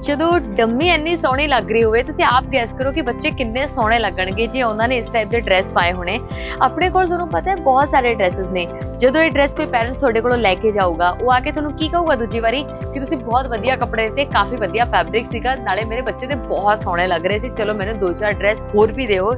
ਜਦੋਂ ਡੰਮੀ ਇੰਨੀ ਸੋਹਣੀ ਲੱਗ ਰਹੀ ਹੋਵੇ, ਤੁਸੀਂ ਆਪ ਗੈਸ ਕਰੋ ਕਿ ਬੱਚੇ ਕਿੰਨੇ ਸੋਹਣੇ ਲੱਗਣਗੇ ਜੇ ਉਹਨਾਂ ਨੇ ਇਸ ਟਾਈਪ ਦੇ ਡਰੈਸ ਪਾਏ ਹੋਣੇ। ਆਪਣੇ ਕੋਲ ਤੁਹਾਨੂੰ ਪਤਾ ਹੈ ਬਹੁਤ ਸਾਰੇ ਡਰੈਸਸ ਨੇ। ਜਦੋਂ ਇਹ ਡਰੈਸ ਕੋਈ ਪੈਰੈਂਟਸ ਤੁਹਾਡੇ ਕੋਲੋਂ ਲੈ ਕੇ ਜਾਊਗਾ, ਉਹ ਆ ਕੇ ਤੁਹਾਨੂੰ ਕੀ ਕਹੂਗਾ ਦੂਜੀ ਵਾਰੀ? ਕਿ ਤੁਸੀਂ ਬਹੁਤ ਵਧੀਆ ਕੱਪੜੇ ਦਿੱਤੇ, ਕਾਫੀ ਵਧੀਆ ਫੈਬਰਿਕ ਸੀਗਾ, ਨਾਲੇ ਮੇਰੇ ਬੱਚੇ ਦੇ ਬਹੁਤ ਸੋਹਣੇ ਲੱਗ ਰਹੇ ਸੀ। ਚਲੋ ਮੈਨੂੰ ਦੋ ਚਾਰ ਡਰੈਸ ਹੋਰ ਵੀ ਦਿਓ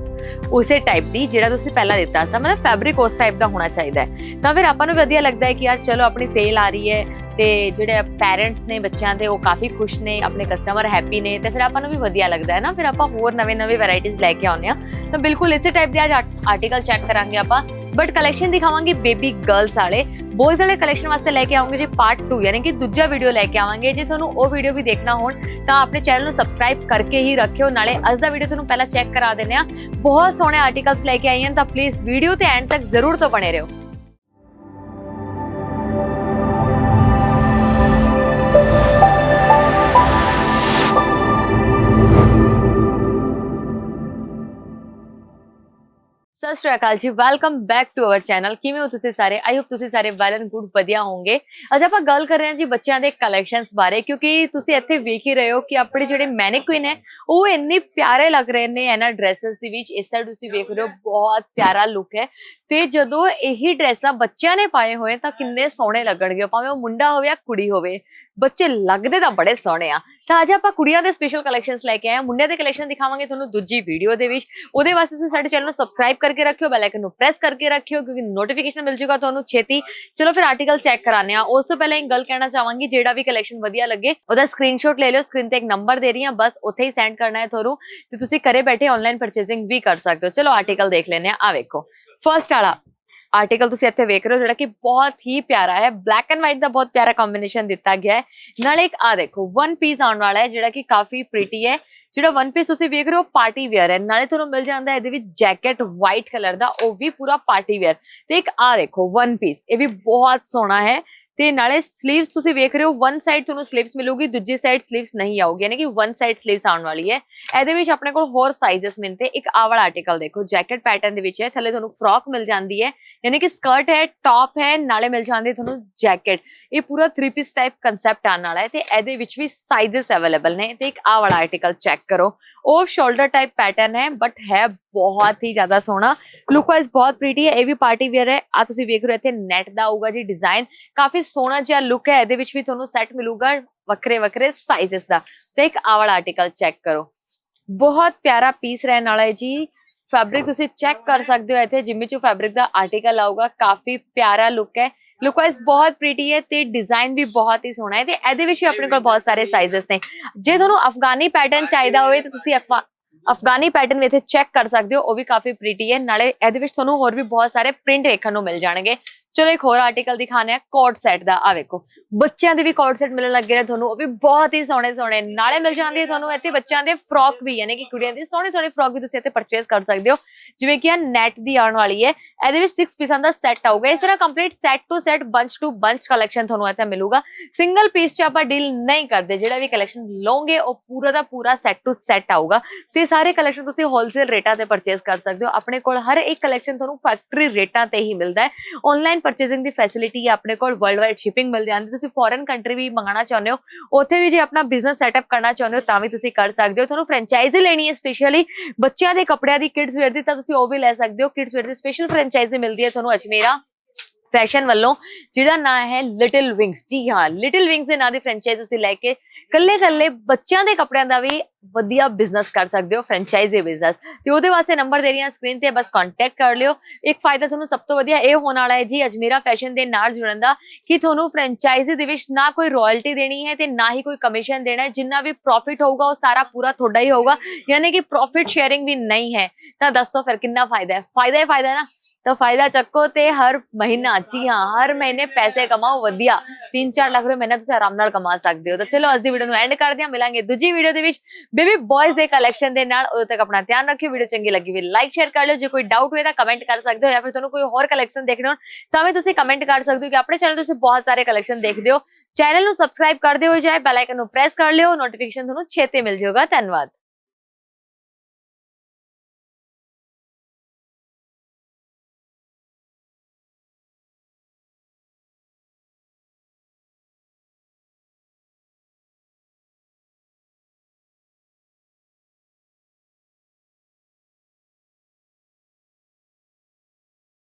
ਉਸੇ ਟਾਈਪ ਦੀ, ਜਿਹੜਾ ਤੁਸੀਂ ਪਹਿਲਾਂ ਦਿੱਤਾ ਸੀ। ਮਤਲਬ ਫੈਬਰਿਕ ਉਸ ਟਾਈਪ ਦਾ ਹੋਣਾ ਚਾਹੀਦਾ ਹੈ। ਤਾਂ ਫਿਰ ਆਪਾਂ ਨੂੰ ਵਧੀਆ ਲੱਗਦਾ ਹੈ ਕਿ ਯਾਰ ਚਲੋ ਆਪਣੀ ਸੇਲ ਆ ਰਹੀ ਹੈ ਤੇ ਜਿਹੜੇ ਪੈਰੈਂਟਸ ਨੇ ਬੱਚਿਆਂ ਦੇ ਉਹ ਕਾਫੀ ਖੁਸ਼ ਨੇ, ਆਪਣੇ ਕਸਟਮਰ ਹੈਪੀ ਨੇ, ਤੇ ਫਿਰ ਆਪਾਂ ਨੂੰ ਵੀ ਵਧੀਆ ਲੱਗਦਾ ਹੈ ਨਾ। ਫਿਰ ਆਪਾਂ ਹੋਰ ਨਵੇਂ-ਨਵੇਂ ਵੈਰਾਈਟੀਆਂ ਲੈ ਕੇ ਆਉਂਦੇ ਆ ਤਾਂ ਬਿਲਕੁਲ ਇਸੇ ਟਾਈਪ ਦੇ ਅੱਜ ਆਰਟੀਕਲ ਚੈੱਕ ਕਰਾਂਗੇ ਆਪਾਂ। ਬਟ ਕਲੈਕਸ਼ਨ ਦਿਖਾਵਾਂਗੇ ਬੇਬੀ ਗਰਲਸ ਵਾਲੇ। ਬॉयਜ਼ ਵਾਲੇ ਕਲੈਕਸ਼ਨ ਵਾਸਤੇ ਲੈ ਕੇ ਆਵਾਂਗੇ ਜੇ ਪਾਰਟ 2 ਯਾਨੀ ਕਿ ਦੂਜਾ ਵੀਡੀਓ ਲੈ ਕੇ ਆਵਾਂਗੇ। ਜੇ ਤੁਹਾਨੂੰ ਉਹ ਵੀਡੀਓ ਵੀ ਦੇਖਣਾ ਹੋਣ, ਤਾਂ ਆਪਣੇ ਚੈਨਲ ਨੂੰ ਸਬਸਕ੍ਰਾਈਬ ਕਰਕੇ ਹੀ ਰੱਖਿਓ। ਨਾਲੇ ਅੱਜ ਦਾ ਵੀਡੀਓ ਤੁਹਾਨੂੰ ਪਹਿਲਾਂ ਚੈੱਕ ਕਰਾ ਦਿੰਦੇ ਆ ਬਹੁਤ ਸੋਹਣੇ ਆਰਟੀਕਲਸ ਲੈ ਕੇ ਆਏ ਹਨ ਤਾਂ ਪਲੀਜ਼ ਵੀਡੀਓ ਤੇ ਐਂਡ ਤੱਕ ਜ਼ਰੂਰ ਤੋਂ ਬਣੇ ਰਹੋ। ਸਤਿ ਸ਼੍ਰੀ ਅਕਾਲ ਜੀ welcome back to our channel ਕਿਵੇਂ ਹੋ ਤੁਸੀਂ ਸਾਰੇ? ਆਈ ਹੋਪ ਤੁਸੀਂ ਸਾਰੇ ਵੈਲ ਐਂਡ ਗੁੱਡ ਵਧੀਆ ਹੋਵੋਗੇ। ਅੱਜ ਆਪਾਂ ਗੱਲ ਕਰ ਰਹੇ ਹਾਂ ਜੀ ਬੱਚਿਆਂ ਦੇ ਕਲੈਕਸ਼ਨਸ ਬਾਰੇ, ਕਿਉਂਕਿ ਤੁਸੀਂ ਇੱਥੇ ਵੇਖ ਹੀ ਰਹੇ ਹੋ ਕਿ ਆਪਣੇ ਜਿਹੜੇ ਮੈਨਿਕੁਇਨ ਹੈ, ਉਹ ਇੰਨੇ ਪਿਆਰੇ ਲੱਗ ਰਹੇ ਨੇ ਇਹਨਾਂ ਡਰੈਸਸ ਦੇ ਵਿੱਚ। ਇਸ ਸਾਈਡ ਤੁਸੀਂ ਵੇਖ ਰਹੇ ਹੋ, ਬਹੁਤ ਪਿਆਰਾ ਲੁੱਕ ਹੈ। ਤੇ ਜਦੋਂ ਇਹੀ ਡਰੈਸਾਂ ਬੱਚਿਆਂ ਨੇ ਪਾਏ ਹੋਏ ਤਾਂ ਕਿੰਨੇ ਸੋਹਣੇ ਲੱਗਣਗੇ ਭਾਵੇਂ ਉਹ ਮੁੰਡਾ ਹੋਵੇ ਜਾਂ ਕੁੜੀ ਹੋਵੇ, ਬੱਚੇ ਲੱਗਦੇ ਤਾਂ ਬੜੇ ਸੋਹਣੇ ਆ। ਤਾਂ ਅੱਜ ਆਪਾਂ ਕੁੜੀਆਂ ਦੇ ਸਪੈਸ਼ਲ ਕਲੈਕਸ਼ਨਸ ਲੈ ਕੇ ਆਏ ਮੁੰਡਿਆਂ ਦੇ ਕਲੈਕਸ਼ਨ ਦਿਖਾਵਾਂਗੇ ਤੁਹਾਨੂੰ ਦੂਜੀ ਵੀਡੀਓ ਦੇ ਵਿੱਚ। ਉਹਦੇ ਵਾਸਤੇ ਤੁਸੀਂ ਸਾਡੇ ਚੈਨਲ ਨੂੰ ਸਬਸਕ੍ਰਾਈਬ ਕਰਕੇ ਰੱਖਿਓ ਬੈਲ ਆਈਕਨ ਨੂੰ ਪ੍ਰੈਸ ਕਰਕੇ ਰੱਖਿਓ, ਕਿਉਂਕਿ ਨੋਟੀਫਿਕੇਸ਼ਨ ਮਿਲ ਜਾਊਗਾ ਤੁਹਾਨੂੰ ਛੇਤੀ। ਚਲੋ ਫਿਰ ਆਰਟੀਕਲ ਚੈੱਕ ਕਰਾਣੇ ਆ ਉਸ ਤੋਂ ਪਹਿਲਾਂ ਇੱਕ ਗੱਲ ਕਹਿਣਾ ਚਾਹਾਂਗੀ, ਜਿਹੜਾ ਵੀ ਕਲੈਕਸ਼ਨ ਵਧੀਆ ਲੱਗੇ, ਉਹਦਾ ਸਕਰੀਨਸ਼ਾਟ ਲੈ ਲਿਓ ਸਕਰੀਨ ਤੇ ਇੱਕ ਨੰਬਰ ਦੇ ਰਹੀ ਹਾਂ ਬਸ ਉੱਥੇ ਹੀ ਸੈਂਡ ਕਰਨਾ ਹੈ ਤੁਹਾਨੂੰ। ਤੇ ਤੁਸੀਂ ਘਰੇ ਬੈਠੇ ਆਨਲਾਈਨ ਪਰਚੇਸਿੰਗ ਵੀ ਕਰ ਸਕਦੇ ਹੋ। ਚਲੋ ਆਰਟੀਕਲ ਦੇਖ ਲੈਂਦੇ ਆ ਆ ਵੇਖੋ। ਫਰਸਟ ਵਾਲਾ ਆਰਟੀਕਲ ਤੁਸੀਂ ਇੱਥੇ ਵੇਖ ਰਹੇ ਹੋ, ਜਿਹੜਾ ਕਿ ਬਹੁਤ ਹੀ ਪਿਆਰਾ ਹੈ। ਬਲੈਕ ਐਂਡ ਵਾਈਟ ਦਾ ਬਹੁਤ ਪਿਆਰਾ ਕੰਬੀਨੇਸ਼ਨ ਦਿੱਤਾ ਗਿਆ ਹੈ। ਨਾਲੇ ਇੱਕ ਆ ਦੇਖੋ ਵਨ ਪੀਸ ਆਉਣ ਵਾਲਾ ਹੈ, ਜਿਹੜਾ ਕਿ ਕਾਫੀ ਪ੍ਰੀਟੀ ਹੈ। ਜਿਹੜਾ ਵਨ ਪੀਸ ਤੁਸੀਂ ਵੇਖ ਰਹੇ ਹੋ ਪਾਰਟੀ ਵੇਅਰ ਹੈ। ਨਾਲੇ ਤੁਹਾਨੂੰ ਮਿਲ ਜਾਂਦਾ ਹੈ ਇਹਦੇ ਵਿੱਚ ਜੈਕਟ ਵਾਈਟ ਕਲਰ ਦਾ, ਉਹ ਵੀ ਪੂਰਾ ਪਾਰਟੀ ਵੇਅਰ ਤੇ ਇੱਕ ਆ ਦੇਖੋ ਵਨ ਪੀਸ ਇਹ ਵੀ ਬਹੁਤ ਸੋਹਣਾ ਹੈ। ਤੇ ਨਾਲੇ ਸਲੀਵਸ ਤੁਸੀਂ ਵੇਖ ਰਹੇ ਹੋ ਵਨ ਸਾਈਡ ਤੁਹਾਨੂੰ 슬ੀਵਸ ਮਿਲੂਗੀ, ਦੂਜੀ ਸਾਈਡ ਸਲੀਵਸ ਨਹੀਂ ਆਊਗੀ, ਯਾਨੀ ਕਿ ਵਨ ਸਾਈਡ 슬ੀਵਸ ਆਉਣ ਵਾਲੀ ਹੈ। ਇਹਦੇ ਵਿੱਚ ਆਪਣੇ ਕੋਲ ਹੋਰ ਸਾਈਜ਼ਸ ਮਿਲਦੇ ਇੱਕ ਆ ਵਾਲਾ ਆਰਟੀਕਲ ਦੇਖੋ ਜੈਕਟ ਪੈਟਰਨ ਦੇ ਵਿੱਚ ਹੈ, ਥੱਲੇ ਤੁਹਾਨੂੰ ਫਰੋਕ ਮਿਲ ਜਾਂਦੀ ਹੈ, ਯਾਨੀ ਕਿ ਸਕਰਟ ਹੈ ਟੌਪ ਹੈ, ਨਾਲੇ ਮਿਲ ਜਾਂਦੀ ਤੁਹਾਨੂੰ ਜੈਕਟ ਇਹ ਪੂਰਾ 3 ਪੀਸ ਟਾਈਪ ਕਨਸੈਪਟ ਆਉਣ ਵਾਲਾ ਹੈ ਤੇ ਇਹਦੇ ਵਿੱਚ ਵੀ ਸਾਈਜ਼ਸ ਅਵੇਲੇਬਲ ਨੇ। ਤੇ ਇੱਕ ਆ ਵਾਲਾ ਆਰਟੀਕਲ ਚੈੱਕ ਕਰੋ। ਉਹ ਸ਼ੋਲਡਰ ਟਾਈਪ ਪੈਟਰਨ ਹੈ ਬਟ ਹੈ ਬਹੁਤ ਹੀ ਜ਼ਿਆਦਾ ਸੋਹਣਾ। ਲੁੱਕ ਵਾਈਜ਼ ਬਹੁਤ ਪ੍ਰੀਟੀ ਹੈ, ਇਹ ਵੀ ਪਾਰਟੀ ਵੇਅਰ ਹੈ। ਆ ਤੁਸੀਂ ਵੇਖ ਰਹੇ ਹੋ, ਇੱਥੇ ਨੈਟ ਦਾ ਆਊਗਾ ਜੀ ਡਿਜ਼ਾਈਨ ਕਾਫੀ ਸੋਹਣਾ ਜਿਹਾ ਲੁੱਕ ਹੈ, ਇਹਦੇ ਵਿੱਚ ਵੀ ਤੁਹਾਨੂੰ ਸੈੱਟ ਮਿਲੂਗਾ ਵੱਖਰੇ ਵੱਖਰੇ ਸਾਈਜ਼ਸ ਦਾ। ਤੇ ਇੱਕ ਆਹ ਵਾਲਾ ਆਰਟੀਕਲ ਚੈੱਕ ਕਰੋ। ਬਹੁਤ ਪਿਆਰਾ ਪੀਸ ਰਹਿਣ ਵਾਲਾ ਹੈ ਜੀ। ਫੈਬਰਿਕ ਤੁਸੀਂ ਚੈੱਕ ਕਰ ਸਕਦੇ ਹੋ ਇੱਥੇ, ਜਿੰਮੀ ਚੂ ਫੈਬਰਿਕ ਦਾ ਆਰਟੀਕਲ ਆਊਗਾ। ਕਾਫੀ ਪਿਆਰਾ ਲੁੱਕ ਹੈ। ਲੁੱਕ ਵਾਈਜ਼ ਬਹੁਤ ਪ੍ਰੀਟੀ ਹੈ ਤੇ ਡਿਜ਼ਾਈਨ ਵੀ ਬਹੁਤ ਹੀ ਸੋਹਣਾ ਹੈ ਤੇ ਇਹਦੇ ਵਿੱਚ ਵੀ ਆਪਣੇ ਕੋਲ ਬਹੁਤ ਸਾਰੇ ਸਾਈਜ਼ਸ ਨੇ। ਜੇ ਤੁਹਾਨੂੰ ਅਫਗਾਨੀ ਪੈਟਰਨ ਚਾਹੀਦਾ ਹੋਵੇ ਤਾਂ ਤੁਸੀਂ ਅਫਗਾ- ਅਫਗਾਨੀ ਪੈਟਰਨ ਵਿੱਚ ਚੈੱਕ ਕਰ ਸਕਦੇ ਹੋ, ਉਹ ਵੀ ਕਾਫੀ ਪ੍ਰੀਟੀ ਹੈ। ਨਾਲੇ ਇਹਦੇ ਵਿੱਚ ਤੁਹਾਨੂੰ ਹੋਰ ਵੀ ਬਹੁਤ ਸਾਰੇ ਪ੍ਰਿੰਟ ਦੇਖਣ ਨੂੰ ਮਿਲ ਜਾਣਗੇ। ਚਲੋ ਇੱਕ ਹੋਰ ਆਰਟੀਕਲ ਦਿਖਾਣੇ ਆ ਕੋਟ ਸੈਟ ਦਾ ਆ ਵੇਖੋ। ਬੱਚਿਆਂ ਦੇ ਵੀ ਕੋਟ ਸੈਟ ਮਿਲਣ ਲੱਗੇ ਨੇ ਤੁਹਾਨੂੰ, ਉਹ ਵੀ ਬਹੁਤ ਹੀ ਸੋਹਣੇ ਸੋਹਣੇ, ਨਾਲੇ ਮਿਲ ਜਾਂਦੇ ਤੁਹਾਨੂੰ, ਇੱਥੇ ਬੱਚਿਆਂ ਦੇ ਫਰੋਕ ਵੀ ਯਾਨੀ ਕਿ ਕੁੜੀਆਂ ਦੀ ਸੋਹਣੀ ਸੋਹਣੀ ਫਰੋਕ ਵੀ ਤੁਸੀਂ ਇੱਥੇ ਪਰਚੇਸ ਕਰ ਸਕਦੇ ਹੋ। ਜਿਵੇਂ ਕਿ ਆ ਨੈਟ ਦੀ ਆਉਣ ਵਾਲੀ ਹੈ, ਇਹਦੇ ਵਿੱਚ 6 ਪੀਸਾਂ ਦਾ ਸੈੱਟ ਆਊਗਾ। ਇਸ ਤਰ੍ਹਾਂ complete set to set bunch to bunch collection ਤੁਹਾਨੂੰ ਇੱਥੇ ਮਿਲੂਗਾ। ਸਿੰਗਲ ਪੀਸ 'ਚ ਆਪਾਂ ਡੀਲ ਨਹੀਂ ਕਰਦੇ, ਜਿਹੜਾ ਵੀ ਕਲੈਕਸ਼ਨ ਲਓਗੇ, ਉਹ ਪੂਰਾ ਦਾ ਪੂਰਾ ਸੈੱਟ ਟੂ ਸੈੱਟ ਆਊਗਾ। ਤੇ ਸਾਰੇ ਕਲੈਕਸ਼ਨ ਤੁਸੀਂ ਹੋਲਸੇਲ ਰੇਟਾਂ ਤੇ ਪਰਚੇਸ ਕਰ ਸਕਦੇ ਹੋ। ਆਪਣੇ ਕੋਲ ਹਰ ਇੱਕ ਕਲੈਕਸ਼ਨ ਤੁਹਾਨੂੰ ਫੈਕਟਰੀ ਰੇਟਾਂ ਤੇ ਹੀ ਮਿਲਦਾ ਹੈ। ਆਨਲਾਈਨ ਪਰਚੇਸਿੰਗ ਦੀ ਫੈਸਿਲਿਟੀ ਹੈ, ਆਪਣੇ ਕੋਲ ਵਰਲਡ ਵਾਈਡ ਸ਼ਿਪਿੰਗ ਮਿਲ ਜਾਂਦੀ ਤੁਸੀਂ ਫੋਰਨ ਕੰਟਰੀ ਵੀ ਮੰਗਾਉਣਾ ਚਾਹੁੰਦੇ ਹੋ, ਉੱਥੇ ਵੀ ਜੇ ਆਪਣਾ ਬਿਜ਼ਨਸ ਸੈਟਅਪ ਕਰਨਾ ਚਾਹੁੰਦੇ ਹੋ, ਤਾਂ ਵੀ ਤੁਸੀਂ ਕਰ ਸਕਦੇ ਹੋ। ਤੁਹਾਨੂੰ ਫਰੈਂਚਾਈਜ਼ੀ ਲੈਣੀ ਹੈ ਸਪੈਸ਼ਲੀ ਬੱਚਿਆਂ ਦੇ ਕੱਪੜਿਆਂ ਦੀ ਕਿਡਸ ਵੇਅਰ ਦੀ, ਤਾਂ ਤੁਸੀਂ ਉਹ ਵੀ ਲੈ ਸਕਦੇ ਹੋ। ਕਿਡਸ ਵੇਅਰ ਦੀ ਸਪੈਸ਼ਲ ਫਰੈਂਚਾਈਜ਼ੀ ਮਿਲਦੀ ਹੈ ਤੁਹਾਨੂੰ ਅਜਮੇਰਾ। ਫੈਸ਼ਨ ਵੱਲੋਂ, ਜਿਹਦਾ ਨਾਂ ਹੈ ਲਿਟਲ ਵਿੰਗਸ ਜੀ ਹਾਂ ਲਿਟਲ ਵਿੰਗਸ ਦੇ ਨਾਂ ਦੀ ਫਰੈਂਚਾਈਜ਼ ਤੁਸੀਂ ਲੈ ਕੇ ਕੱਲੇ ਕੱਲੇ ਬੱਚਿਆਂ ਦੇ ਕੱਪੜਿਆਂ ਦਾ ਵੀ ਵਧੀਆ ਬਿਜ਼ਨਸ ਕਰ ਸਕਦੇ ਹੋ ਫਰੈਂਚਾਈਜ਼ੀ ਬਿਜ਼ਨਸ ਤੇ ਉਹਦੇ ਵਾਸਤੇ ਨੰਬਰ ਦੇ ਰਹੀ ਹਾਂ ਸਕਰੀਨ ਤੇ ਬਸ ਕੰਟੈਕਟ ਕਰ ਲਿਓ। ਇੱਕ ਫਾਇਦਾ ਤੁਹਾਨੂੰ ਸਭ ਤੋਂ ਵਧੀਆ ਇਹ ਹੋਣ ਵਾਲਾ ਹੈ ਜੀ ਅਜਮੇਰਾ ਫੈਸ਼ਨ ਦੇ ਨਾਲ ਜੁੜਨ ਦਾ, ਕਿ ਤੁਹਾਨੂੰ ਫਰੈਂਚਾਈਜ਼ੀ ਦੇ ਵਿੱਚ ਨਾ ਕੋਈ ਰਾਇਲਟੀ ਦੇਣੀ ਹੈ ਤੇ ਨਾ ਹੀ ਕੋਈ ਕਮਿਸ਼ਨ ਦੇਣਾ ਹੈ, ਜਿੰਨਾ ਵੀ ਪ੍ਰੋਫਿਟ ਹੋਊਗਾ, ਉਹ ਸਾਰਾ ਪੂਰਾ ਤੁਹਾਡਾ ਹੀ ਹੋਊਗਾ। ਯਾਨੀ ਕਿ ਪ੍ਰੋਫਿਟ ਸ਼ੇਅਰਿੰਗ ਵੀ ਨਹੀਂ ਹੈ। ਤਾਂ ਦੱਸੋ ਫਿਰ ਕਿੰਨਾ ਫਾਇਦਾ ਹੈ? ਫਾਇਦਾ ਹੀ ਫਾਇਦਾ ਹੈ ਨਾ। ਤਾਂ ਫਾਇਦਾ ਚੱਕੋ ਤੇ ਹਰ ਮਹੀਨਾ ਜੀ ਹਾਂ, ਹਰ ਮਹੀਨੇ ਪੈਸੇ ਕਮਾਓ ਵਧੀਆ। 3-4 ਲੱਖ ਰੁਪਏ ਮਹੀਨਾ ਤੁਸੀਂ ਆਰਾਮ ਨਾਲ ਕਮਾ ਸਕਦੇ ਹੋ। ਤਾਂ ਚਲੋ ਅੱਜ ਦੀ ਵੀਡੀਓ ਨੂੰ ਐਂਡ ਕਰਦੇ ਹਾਂ, ਮਿਲਾਂਗੇ ਦੂਜੀ ਵੀਡੀਓ ਦੇ ਵਿੱਚ। ਬੇਬੀ ਬॉयਜ਼ ਦੇ ਕਲੈਕਸ਼ਨ ਦੇ ਨਾਲ ਉਦੋਂ ਤੱਕ ਆਪਣਾ ਧਿਆਨ ਰੱਖਿਓ ਵੀਡੀਓ ਚੰਗੀ ਲੱਗੀ ਵੀ ਲਾਈਕ ਸ਼ੇਅਰ ਕਰ ਲਿਓ। ਜੇ ਕੋਈ ਡਾਊਟ ਹੋਵੇ ਤਾਂ ਕਮੈਂਟ ਕਰ ਸਕਦੇ ਹੋ ਜਾਂ ਫਿਰ ਤੁਹਾਨੂੰ ਕੋਈ ਹੋਰ ਕਲੈਕਸ਼ਨ ਦੇਖਣਾ ਹੋਣ, ਤਾਂ ਵੀ ਤੁਸੀਂ ਕਮੈਂਟ ਕਰ ਸਕਦੇ ਹੋ ਕਿ ਆਪਣੇ ਚੈਨਲ ਤੁਸੀਂ ਬਹੁਤ ਸਾਰੇ ਕਲੈਕਸ਼ਨ ਦੇਖਦੇ ਹੋ। ਚੈਨਲ ਨੂੰ ਸਬਸਕ੍ਰਾਈਬ ਕਰਦੇ ਹੋ ਜਾਏ ਬੈਲ ਆਈਕਨ ਨੂੰ ਪ੍ਰੈਸ ਕਰ ਲਿਓ। ਨੋਟੀਫਿਕੇਸ਼ਨ ਤੁਹਾਨੂੰ ਛੇਤੀ ਮਿਲ ਜਾਊਗਾ। ਧੰਨਵਾਦ।